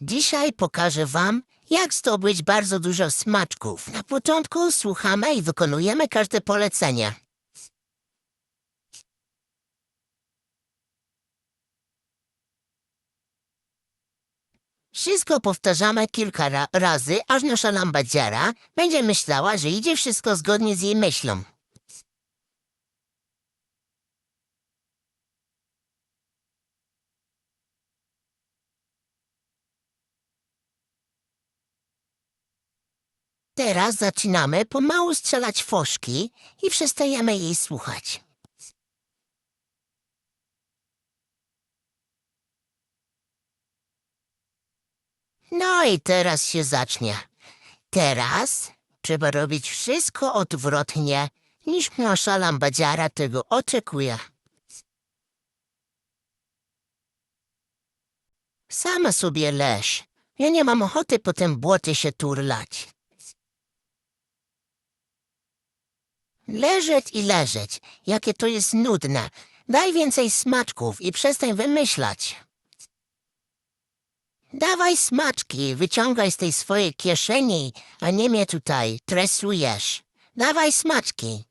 Dzisiaj pokażę wam, jak zdobyć bardzo dużo smaczków. Na początku słuchamy i wykonujemy każde polecenie. Wszystko powtarzamy kilka ra razy, aż nasza lambadziara będzie myślała, że idzie wszystko zgodnie z jej myślą. Teraz zaczynamy pomału strzelać foszki i przestajemy jej słuchać. No i teraz się zacznie. Teraz trzeba robić wszystko odwrotnie, niż nasza lambadziara tego oczekuje. Sama sobie leż. Ja nie mam ochoty po tym błocie się turlać. Leżeć i leżeć. Jakie to jest nudne. Daj więcej smaczków i przestań wymyślać. Dawaj smaczki, wyciągaj z tej swojej kieszeni, a nie mnie tutaj tresujesz. Dawaj smaczki.